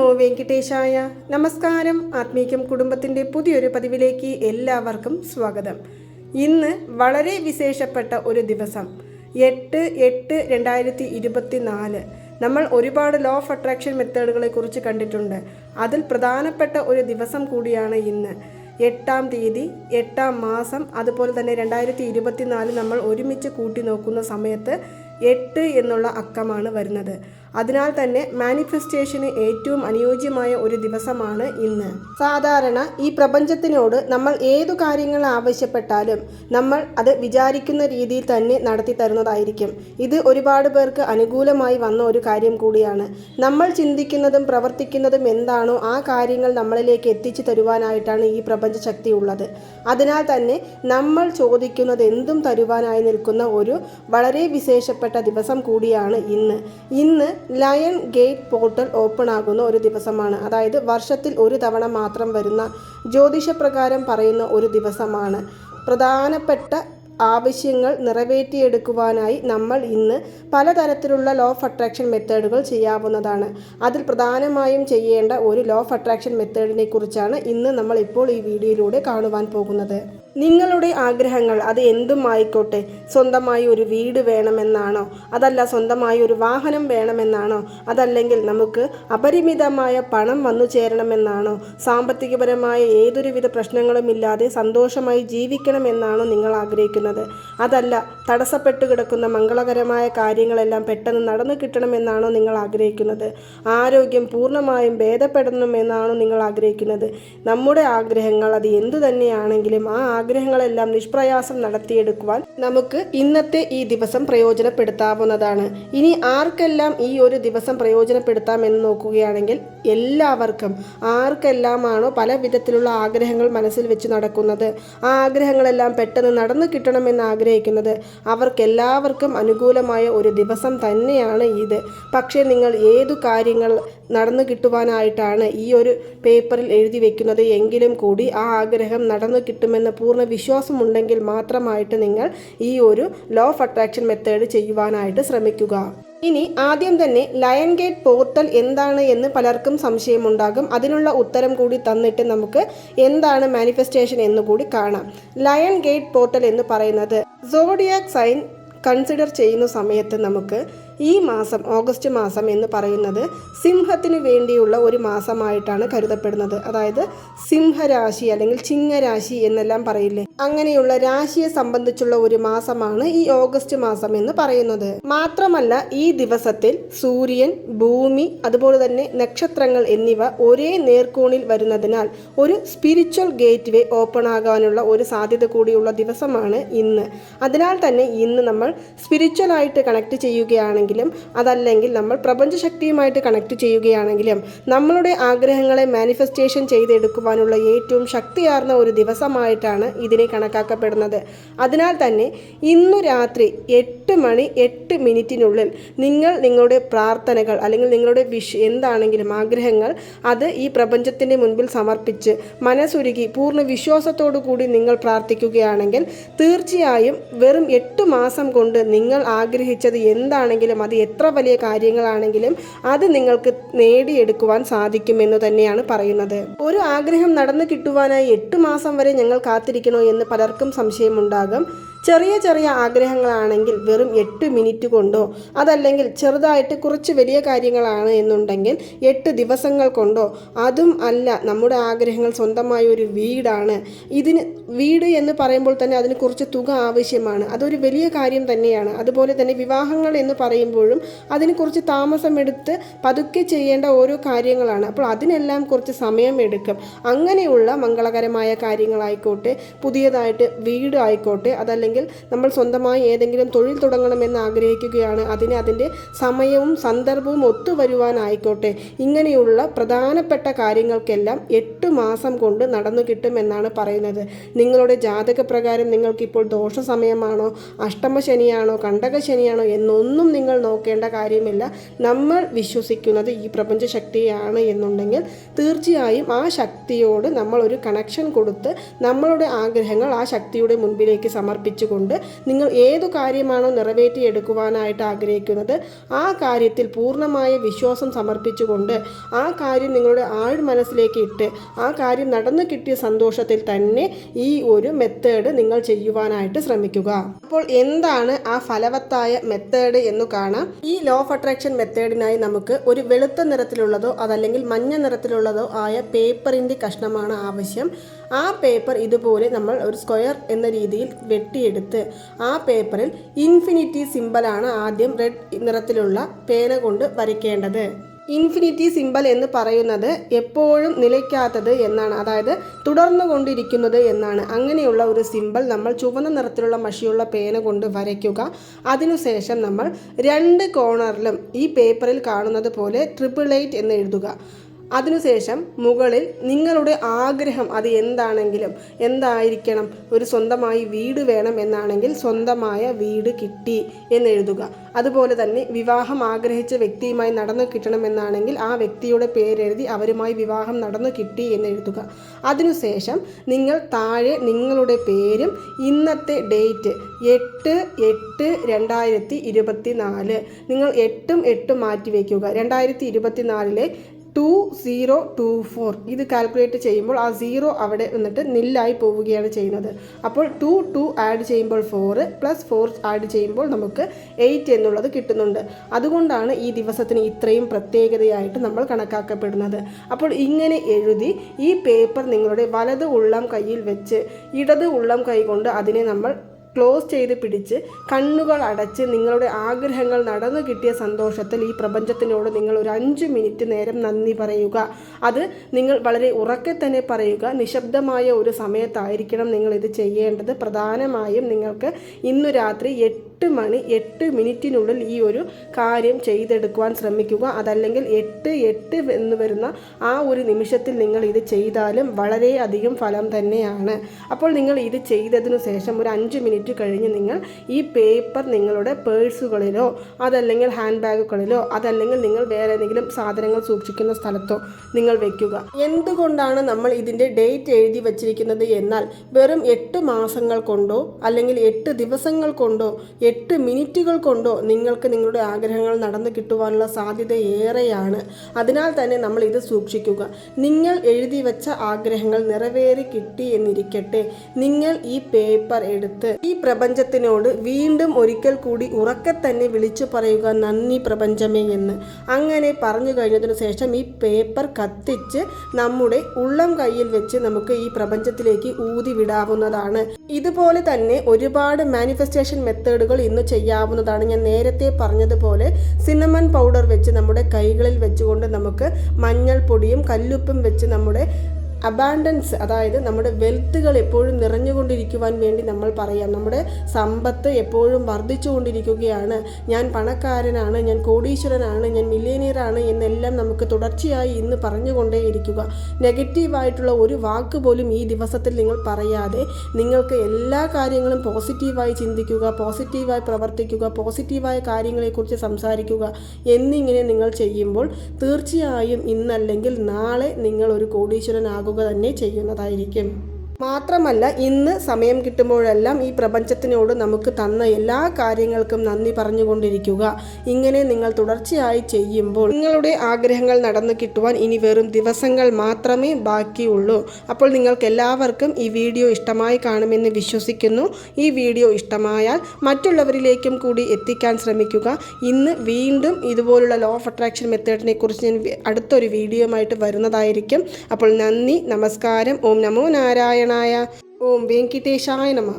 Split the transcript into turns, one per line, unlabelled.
നമോ വെങ്കിടേശായ നമസ്കാരം. ആത്മീകം കുടുംബത്തിന്റെ പുതിയൊരു പതിവിലേക്ക് എല്ലാവർക്കും സ്വാഗതം. ഇന്ന് വളരെ വിശേഷപ്പെട്ട ഒരു ദിവസം. എട്ട് എട്ട് രണ്ടായിരത്തി ഇരുപത്തി നാല് നമ്മൾ ഒരുപാട് ലോ ഓഫ് അട്രാക്ഷൻ മെത്തേഡുകളെ കുറിച്ച് കണ്ടിട്ടുണ്ട്. അതിൽ പ്രധാനപ്പെട്ട ഒരു ദിവസം കൂടിയാണ് ഇന്ന്. എട്ടാം തീയതി എട്ടാം മാസം അതുപോലെ തന്നെ രണ്ടായിരത്തി ഇരുപത്തിനാല് നമ്മൾ ഒരുമിച്ച് കൂട്ടി നോക്കുന്ന സമയത്ത് എട്ട് എന്നുള്ള അക്കമാണ് വരുന്നത്. അതിനാൽ തന്നെ മാനിഫെസ്റ്റേഷന് ഏറ്റവും അനുയോജ്യമായ ഒരു ദിവസമാണ് ഇന്ന്. സാധാരണ ഈ പ്രപഞ്ചത്തിനോട് നമ്മൾ ഏതു കാര്യങ്ങൾ ആവശ്യപ്പെട്ടാലും നമ്മൾ അത് വിചാരിക്കുന്ന രീതിയിൽ തന്നെ നടത്തി തരുന്നതായിരിക്കും. ഇത് ഒരുപാട് പേർക്ക് അനുകൂലമായി വന്ന ഒരു കാര്യം കൂടിയാണ്. നമ്മൾ ചിന്തിക്കുന്നതും പ്രവർത്തിക്കുന്നതും എന്താണോ ആ കാര്യങ്ങൾ നമ്മളിലേക്ക് എത്തിച്ചു തരുവാനായിട്ടാണ് ഈ പ്രപഞ്ച ശക്തി ഉള്ളത്. അതിനാൽ തന്നെ നമ്മൾ ചോദിക്കുന്നത് എന്തും തരുവാനായി നിൽക്കുന്ന ഒരു വളരെ വിശേഷപ്പെട്ട ദിവസം കൂടിയാണ് ഇന്ന്. ഇന്ന് ലയൺ ഗേറ്റ് പോർട്ടൽ ഓപ്പൺ ആകുന്ന ഒരു ദിവസമാണ്. അതായത് വർഷത്തിൽ ഒരു തവണ മാത്രം വരുന്ന ജ്യോതിഷപ്രകാരം പറയുന്ന ഒരു ദിവസമാണ്. പ്രധാനപ്പെട്ട ആവശ്യങ്ങൾ നിറവേറ്റിയെടുക്കുവാനായി നമ്മൾ ഇന്ന് പലതരത്തിലുള്ള ലോ ഓഫ് അട്രാക്ഷൻ മെത്തേഡുകൾ ചെയ്യാവുന്നതാണ്. അതിൽ പ്രധാനമായും ചെയ്യേണ്ട ഒരു ലോ ഓഫ് അട്രാക്ഷൻ മെത്തേഡിനെ കുറിച്ചാണ് ഇന്ന് നമ്മൾ ഇപ്പോൾ ഈ വീഡിയോയിലൂടെ കാണുവാൻ പോകുന്നത്. നിങ്ങളുടെ ആഗ്രഹങ്ങൾ അത് എന്തും ആയിക്കോട്ടെ. സ്വന്തമായി ഒരു വീട് വേണമെന്നാണോ? അതല്ല സ്വന്തമായി ഒരു വാഹനം വേണമെന്നാണോ? അതല്ലെങ്കിൽ നമുക്ക് അപരിമിതമായ പണം വന്നു ചേരണമെന്നാണോ? സാമ്പത്തികപരമായ ഏതൊരുവിധ പ്രശ്നങ്ങളുമില്ലാതെ സന്തോഷമായി ജീവിക്കണമെന്നാണോ നിങ്ങൾ ആഗ്രഹിക്കുന്നത്? അതല്ല തടസ്സപ്പെട്ടു കിടക്കുന്ന മംഗളകരമായ കാര്യങ്ങളെല്ലാം പെട്ടെന്ന് നടന്നു കിട്ടണമെന്നാണോ നിങ്ങൾ ആഗ്രഹിക്കുന്നത്? ആരോഗ്യം പൂർണമായും ഭേദപ്പെടണമെന്നാണോ നിങ്ങൾ ആഗ്രഹിക്കുന്നത്? നമ്മുടെ ആഗ്രഹങ്ങൾ അത് എന്തു തന്നെയാണെങ്കിലും ആ ആഗ്രഹങ്ങളെല്ലാം നിഷ്പ്രയാസം നടത്തിയെടുക്കുവാൻ നമുക്ക് ഇന്നത്തെ ഈ ദിവസം പ്രയോജനപ്പെടുത്താവുന്നതാണ്. ഇനി ആർക്കെല്ലാം ഈ ഒരു ദിവസം പ്രയോജനപ്പെടുത്താം എന്ന് നോക്കുകയാണെങ്കിൽ എല്ലാവർക്കും ആർക്കെല്ലാമാണോ പല വിധത്തിലുള്ള ആഗ്രഹങ്ങൾ മനസ്സിൽ വെച്ച് നടക്കുന്നത്. ആ ആഗ്രഹങ്ങളെല്ലാം പെട്ടെന്ന് നടന്നു കിട്ടണമെന്ന് ആഗ്രഹിക്കുന്നത് അവർക്കെല്ലാവർക്കും അനുകൂലമായ ഒരു ദിവസം തന്നെയാണ് ഇത്. പക്ഷേ നിങ്ങൾ ഏതു കാര്യങ്ങൾ നടന്നു കിട്ടുവാനായിട്ടാണ് ഈ ഒരു പേപ്പറിൽ എഴുതി വെക്കുന്നത് എങ്കിലും കൂടി ആ ആഗ്രഹം നടന്നു കിട്ടുമെന്ന് പൂർണ വിശ്വാസമുണ്ടെങ്കിൽ മാത്രമായിട്ട് നിങ്ങൾ ഈ ഒരു ലോ ഓഫ് അട്രാക്ഷൻ മെത്തേഡ് ചെയ്യുവാനായിട്ട് ശ്രമിക്കുക. ഇനി ആദ്യം തന്നെ ലയൺ ഗേറ്റ് പോർട്ടൽ എന്താണ് എന്ന് പലർക്കും സംശയമുണ്ടാകും. അതിനുള്ള ഉത്തരം കൂടി തന്നിട്ട് നമുക്ക് എന്താണ് മാനിഫെസ്റ്റേഷൻ എന്ന് കൂടി കാണാം. ലയൺ ഗേറ്റ് പോർട്ടൽ എന്ന് പറയുന്നത് സോഡിയാക് സൈൻ കൺസിഡർ ചെയ്യുന്ന സമയത്ത് നമുക്ക് ഈ മാസം ഓഗസ്റ്റ് മാസം എന്ന് പറയുന്നത് സിംഹത്തിന് വേണ്ടിയുള്ള ഒരു മാസമായിട്ടാണ് കരുതപ്പെടുന്നത്. അതായത് സിംഹരാശി അല്ലെങ്കിൽ ചിങ്ങരാശി എന്നെല്ലാം പറയില്ലേ? അങ്ങനെയുള്ള രാശിയെ സംബന്ധിച്ചുള്ള ഒരു മാസമാണ് ഈ ഓഗസ്റ്റ് മാസം എന്ന് പറയുന്നത്. മാത്രമല്ല ഈ ദിവസത്തിൽ സൂര്യൻ ഭൂമി അതുപോലെ തന്നെ നക്ഷത്രങ്ങൾ എന്നിവ ഒരേ നേർക്കോണിൽ വരുന്നതിനാൽ ഒരു സ്പിരിച്വൽ ഗേറ്റ് വേ ഓപ്പൺ ആകാനുള്ള ഒരു സാധ്യത കൂടിയുള്ള ദിവസമാണ് ഇന്ന്. അതിനാൽ തന്നെ ഇന്ന് നമ്മൾ സ്പിരിച്വൽ ആയിട്ട് കണക്ട് ചെയ്യുകയാണെങ്കിൽ ആണെങ്കിലും അതല്ലെങ്കിൽ നമ്മൾ പ്രപഞ്ചശക്തിയുമായിട്ട് കണക്ട് ചെയ്യുകയാണെങ്കിലും നമ്മളുടെ ആഗ്രഹങ്ങളെ മാനിഫെസ്റ്റേഷൻ ചെയ്തെടുക്കുവാനുള്ള ഏറ്റവും ശക്തിയാർന്ന ഒരു ദിവസമായിട്ടാണ് ഇതിനെ കണക്കാക്കപ്പെടുന്നത്. അതിനാൽ തന്നെ ഇന്നു രാത്രി എട്ട് മണി എട്ട് മിനിറ്റിനുള്ളിൽ നിങ്ങൾ നിങ്ങളുടെ പ്രാർത്ഥനകൾ അല്ലെങ്കിൽ നിങ്ങളുടെ വിഷ് എന്താണെങ്കിലും ആഗ്രഹങ്ങൾ അത് ഈ പ്രപഞ്ചത്തിന്റെ മുൻപിൽ സമർപ്പിച്ച് മനസ്സുരുകി പൂർണ വിശ്വാസത്തോടു കൂടി നിങ്ങൾ പ്രാർത്ഥിക്കുകയാണെങ്കിൽ തീർച്ചയായും വെറും എട്ട് മാസം കൊണ്ട് നിങ്ങൾ ആഗ്രഹിച്ചത് എന്താണെങ്കിലും അത് എത്ര വലിയ കാര്യങ്ങളാണെങ്കിലും അത് നിങ്ങൾക്ക് നേടിയെടുക്കുവാൻ സാധിക്കുമെന്ന് തന്നെയാണ് പറയുന്നത്. ഒരു ആഗ്രഹം നടന്നു കിട്ടുവാനായി എട്ട് മാസം വരെ ഞങ്ങൾ കാത്തിരിക്കണോ എന്ന് പലർക്കും സംശയമുണ്ടാകും. ചെറിയ ചെറിയ ആഗ്രഹങ്ങളാണെങ്കിൽ വെറും എട്ട് മിനിറ്റ് കൊണ്ടോ അതല്ലെങ്കിൽ ചെറുതായിട്ട് കുറച്ച് വലിയ കാര്യങ്ങളാണ് എന്നുണ്ടെങ്കിൽ എട്ട് ദിവസങ്ങൾ കൊണ്ടോ അതും അല്ല നമ്മുടെ ആഗ്രഹങ്ങൾ സ്വന്തമായ ഒരു വീടാണ്. ഇതിന് വീട് എന്ന് പറയുമ്പോൾ തന്നെ അതിന് കുറച്ച് തുക ആവശ്യമാണ്. അതൊരു വലിയ കാര്യം തന്നെയാണ്. അതുപോലെ തന്നെ വിവാഹങ്ങൾ എന്ന് പറയുമ്പോഴും അതിന് കുറച്ച് താമസമെടുത്ത് പതുക്കെ ചെയ്യേണ്ട ഓരോ കാര്യങ്ങളാണ്. അപ്പോൾ അതിനെല്ലാം കുറച്ച് സമയം എടുക്കും. അങ്ങനെയുള്ള മംഗളകരമായ കാര്യങ്ങളായിക്കോട്ടെ പുതിയതായിട്ട് വീട് ആയിക്കോട്ടെ അതല്ലെങ്കിൽ നമ്മൾ സ്വന്തമായി ഏതെങ്കിലും തൊഴിൽ തുടങ്ങണമെന്ന് ആഗ്രഹിക്കുകയാണ്. അതിന് അതിന്റെ സമയവും സന്ദർഭവും ഒത്തുവരുവാനായിക്കോട്ടെ ഇങ്ങനെയുള്ള പ്രധാനപ്പെട്ട കാര്യങ്ങൾക്കെല്ലാം എട്ട് മാസം കൊണ്ട് നടന്നു കിട്ടുമെന്നാണ് പറയുന്നത്. നിങ്ങളുടെ ജാതക പ്രകാരം നിങ്ങൾക്കിപ്പോൾ ദോഷ സമയമാണോ അഷ്ടമ ശനിയാണോ കണ്ടക ശനിയാണോ എന്നൊന്നും നിങ്ങൾ നോക്കേണ്ട കാര്യമില്ല. നമ്മൾ വിശ്വസിക്കുന്നത് ഈ പ്രപഞ്ച ശക്തിയാണ് എന്നുണ്ടെങ്കിൽ തീർച്ചയായും ആ ശക്തിയോട് നമ്മൾ ഒരു കണക്ഷൻ കൊടുത്ത് നമ്മളുടെ ആഗ്രഹങ്ങൾ ആ ശക്തിയുടെ മുൻപിലേക്ക് സമർപ്പിച്ച് സമർപ്പിച്ചുകൊണ്ട് നിങ്ങൾ ഏതു കാര്യമാണോ നിറവേറ്റിയെടുക്കുവാനായിട്ട് ആഗ്രഹിക്കുന്നത് ആ കാര്യത്തിൽ പൂർണമായ വിശ്വാസം സമർപ്പിച്ചുകൊണ്ട് ആ കാര്യം നിങ്ങളുടെ ആഴ് മനസ്സിലേക്ക് ഇട്ട് ആ കാര്യം നടന്നു കിട്ടിയ സന്തോഷത്തിൽ തന്നെ ഈ ഒരു മെത്തേഡ് നിങ്ങൾ ചെയ്യുവാനായിട്ട് ശ്രമിക്കുക. അപ്പോൾ എന്താണ് ആ ഫലവത്തായ മെത്തേഡ് എന്ന് കാണാം. ഈ ലോ ഓഫ് അട്രാക്ഷൻ മെത്തേഡിനായി നമുക്ക് ഒരു വെളുത്ത നിറത്തിലുള്ളതോ അതല്ലെങ്കിൽ മഞ്ഞ നിറത്തിലുള്ളതോ ആയ പേപ്പറിന്റെ കഷ്ണമാണ് ആവശ്യം. ആ പേപ്പർ ഇതുപോലെ നമ്മൾ ഒരു സ്ക്വയർ എന്ന രീതിയിൽ വെട്ടിയെടുത്ത് ആ പേപ്പറിൽ ഇൻഫിനിറ്റി സിമ്പലാണ് ആദ്യം റെഡ് നിറത്തിലുള്ള പേന കൊണ്ട് വരയ്ക്കേണ്ടത്. ഇൻഫിനിറ്റി സിമ്പൽ എന്ന് പറയുന്നത് എപ്പോഴും നിലയ്ക്കാത്തത് എന്നാണ് അതായത് തുടർന്നു കൊണ്ടിരിക്കുന്നത് എന്നാണ്. അങ്ങനെയുള്ള ഒരു സിമ്പൽ നമ്മൾ ചുവന്ന നിറത്തിലുള്ള മഷിയുള്ള പേന കൊണ്ട് വരയ്ക്കുക. അതിനുശേഷം നമ്മൾ രണ്ട് കോർണറിലും ഈ പേപ്പറിൽ കാണുന്നത് പോലെ ട്രിപ്പിൾ എയ്റ്റ് എന്ന് എഴുതുക. അതിനുശേഷം മുകളിൽ നിങ്ങളുടെ ആഗ്രഹം അത് എന്താണെങ്കിലും എന്തായിരിക്കണം? ഒരു സ്വന്തമായി വീട് വേണം എന്നാണെങ്കിൽ സ്വന്തമായ വീട് കിട്ടി എന്ന് എഴുതുക. അതുപോലെ തന്നെ വിവാഹം ആഗ്രഹിച്ച വ്യക്തിയുമായി നടന്നു കിട്ടണമെന്നാണെങ്കിൽ ആ വ്യക്തിയുടെ പേരെഴുതി അവരുമായി വിവാഹം നടന്നു കിട്ടി എന്ന് എഴുതുക. അതിനുശേഷം നിങ്ങൾ താഴെ നിങ്ങളുടെ പേരും ഇന്നത്തെ ഡേറ്റ് എട്ട് എട്ട് രണ്ടായിരത്തി ഇരുപത്തി നാല് നിങ്ങൾ എട്ടും എട്ടും മാറ്റി വയ്ക്കുക. രണ്ടായിരത്തി ഇരുപത്തി നാലിലെ ടു സീറോ ടു ഫോർ ഇത് കാൽക്കുലേറ്റ് ചെയ്യുമ്പോൾ ആ സീറോ അവിടെ വന്നിട്ട് നില്ലായി പോവുകയാണ് ചെയ്യുന്നത്. അപ്പോൾ ടു ടു ആഡ് ചെയ്യുമ്പോൾ ഫോറ് പ്ലസ് ഫോർ ആഡ് ചെയ്യുമ്പോൾ നമുക്ക് എയ്റ്റ് എന്നുള്ളത് കിട്ടുന്നുണ്ട്. അതുകൊണ്ടാണ് ഈ ദിവസത്തിന് ഇത്രയും പ്രത്യേകതയായിട്ട് നമ്മൾ കണക്കാക്കപ്പെടുന്നത്. അപ്പോൾ ഇങ്ങനെ എഴുതി ഈ പേപ്പർ നിങ്ങളുടെ വലത് ഉള്ളം കയ്യിൽ വെച്ച് ഇടത് ഉള്ളം കൈ കൊണ്ട് അതിനെ നമ്മൾ ക്ലോസ് ചെയ്ത് പിടിച്ച് കണ്ണുകൾ അടച്ച് നിങ്ങളുടെ ആഗ്രഹങ്ങൾ നടന്നു കിട്ടിയ സന്തോഷത്തിൽ ഈ പ്രപഞ്ചത്തിനോട് നിങ്ങൾ ഒരു അഞ്ച് മിനിറ്റ് നേരം നന്ദി പറയുക. അത് നിങ്ങൾ വളരെ ഉറക്കെ തന്നെ പറയുക. നിശബ്ദമായ ഒരു സമയത്തായിരിക്കണം നിങ്ങൾ ഇത് ചെയ്യേണ്ടത്. പ്രധാനമായും നിങ്ങൾക്ക് ഇന്നു രാത്രി എട്ട് മണി എട്ട് മിനിറ്റിനുള്ളിൽ ഈ ഒരു കാര്യം ചെയ്തെടുക്കുവാൻ ശ്രമിക്കുക. അതല്ലെങ്കിൽ എട്ട് എട്ട് എന്ന് വരുന്ന ആ ഒരു നിമിഷത്തിൽ നിങ്ങൾ ഇത് ചെയ്താലും വളരെയധികം ഫലം തന്നെയാണ്. അപ്പോൾ നിങ്ങൾ ഇത് ചെയ്തതിനു ശേഷം ഒരു അഞ്ച് മിനിറ്റ് കഴിഞ്ഞ് നിങ്ങൾ ഈ പേപ്പർ നിങ്ങളുടെ പേഴ്സുകളിലോ അതല്ലെങ്കിൽ ഹാൻഡ് ബാഗുകളിലോ അതല്ലെങ്കിൽ നിങ്ങൾ വേറെ ഏതെങ്കിലും സാധനങ്ങൾ സൂക്ഷിക്കുന്ന സ്ഥലത്തോ നിങ്ങൾ വെക്കുക. എന്തുകൊണ്ടാണ് നമ്മൾ ഇതിന്റെ ഡേറ്റ് എഴുതി വച്ചിരിക്കുന്നത്? എന്നാൽ വെറും എട്ട് മാസങ്ങൾ കൊണ്ടോ അല്ലെങ്കിൽ എട്ട് ദിവസങ്ങൾ കൊണ്ടോ എട്ട് മിനിറ്റുകൾ കൊണ്ടോ നിങ്ങൾക്ക് നിങ്ങളുടെ ആഗ്രഹങ്ങൾ നടന്നു കിട്ടുവാനുള്ള സാധ്യത ഏറെയാണ്. അതിനാൽ തന്നെ നമ്മൾ ഇത് സൂക്ഷിക്കുക. നിങ്ങൾ എഴുതി വെച്ച ആഗ്രഹങ്ങൾ നിറവേറി കിട്ടി എന്നിരിക്കട്ടെ. നിങ്ങൾ ഈ പേപ്പർ എടുത്ത് ഈ പ്രപഞ്ചത്തിനോട് വീണ്ടും ഒരിക്കൽ കൂടി ഉറക്കെ തന്നെ വിളിച്ചു പറയുക നന്ദി പ്രപഞ്ചമേ എന്ന്. അങ്ങനെ പറഞ്ഞു കഴിഞ്ഞതിനു ശേഷം ഈ പേപ്പർ കത്തിച്ച് നമ്മുടെ ഉള്ളം കയ്യിൽ വെച്ച് നമുക്ക് ഈ പ്രപഞ്ചത്തിലേക്ക് ഊതി വിടാവുന്നതാണ്. ഇതുപോലെ തന്നെ ഒരുപാട് മാനിഫെസ്റ്റേഷൻ മെത്തേഡുകൾ ഇന്ന് ചെയ്യാവുന്നതാണ്. ഞാൻ നേരത്തെ പറഞ്ഞതുപോലെ സിനമൺ പൗഡർ വെച്ച് നമ്മുടെ കൈകളിൽ വെച്ചുകൊണ്ട് നമുക്ക് മഞ്ഞൾപ്പൊടിയും കല്ലുപ്പും വെച്ച് നമ്മുടെ അബാൻഡൻസ് അതായത് നമ്മുടെ വെൽത്തുകൾ എപ്പോഴും നിറഞ്ഞുകൊണ്ടിരിക്കുവാൻ വേണ്ടി നമ്മൾ പറയാം. നമ്മുടെ സമ്പത്ത് എപ്പോഴും വർദ്ധിച്ചുകൊണ്ടിരിക്കുകയാണ്. ഞാൻ പണക്കാരനാണ് ഞാൻ കോടീശ്വരനാണ് ഞാൻ മില്ലേനിയറാണ് എന്നെല്ലാം നമുക്ക് തുടർച്ചയായി ഇന്ന് പറഞ്ഞുകൊണ്ടേയിരിക്കുക. നെഗറ്റീവായിട്ടുള്ള ഒരു വാക്ക് പോലും ഈ ദിവസത്തിൽ നിങ്ങൾ പറയാതെ നിങ്ങൾക്ക് എല്ലാ കാര്യങ്ങളും പോസിറ്റീവായി ചിന്തിക്കുക പോസിറ്റീവായി പ്രവർത്തിക്കുക പോസിറ്റീവായ കാര്യങ്ങളെക്കുറിച്ച് സംസാരിക്കുക എന്നിങ്ങനെ നിങ്ങൾ ചെയ്യുമ്പോൾ തീർച്ചയായും ഇന്നല്ലെങ്കിൽ നാളെ നിങ്ങൾ ഒരു കോടീശ്വരനാകുക തന്നെ ചെയ്യുന്നതായിരിക്കും. മാത്രമല്ല ഇന്ന് സമയം കിട്ടുമ്പോഴെല്ലാം ഈ പ്രപഞ്ചത്തിനോട് നമുക്ക് തന്ന എല്ലാ കാര്യങ്ങൾക്കും നന്ദി പറഞ്ഞുകൊണ്ടിരിക്കുക. ഇങ്ങനെ നിങ്ങൾ തുടർച്ചയായി ചെയ്യുമ്പോൾ നിങ്ങളുടെ ആഗ്രഹങ്ങൾ നടന്നു കിട്ടുവാൻ ഇനി വെറും ദിവസങ്ങൾ മാത്രമേ ബാക്കിയുള്ളൂ. അപ്പോൾ നിങ്ങൾക്ക് എല്ലാവർക്കും ഈ വീഡിയോ ഇഷ്ടമായി കാണുമെന്ന് വിശ്വസിക്കുന്നു. ഈ വീഡിയോ ഇഷ്ടമായാൽ മറ്റുള്ളവരിലേക്കും കൂടി എത്തിക്കാൻ ശ്രമിക്കുക. ഇന്ന് വീണ്ടും ഇതുപോലുള്ള ലോ ഓഫ് അട്രാക്ഷൻ മെത്തേഡിനെ കുറിച്ച് ഞാൻ അടുത്തൊരു വീഡിയോയുമായിട്ട് വരുന്നതായിരിക്കും. അപ്പോൾ നന്ദി നമസ്കാരം. ഓം നമോ നാരായണായ ഓം വെങ്കിട്ടേശായ നമ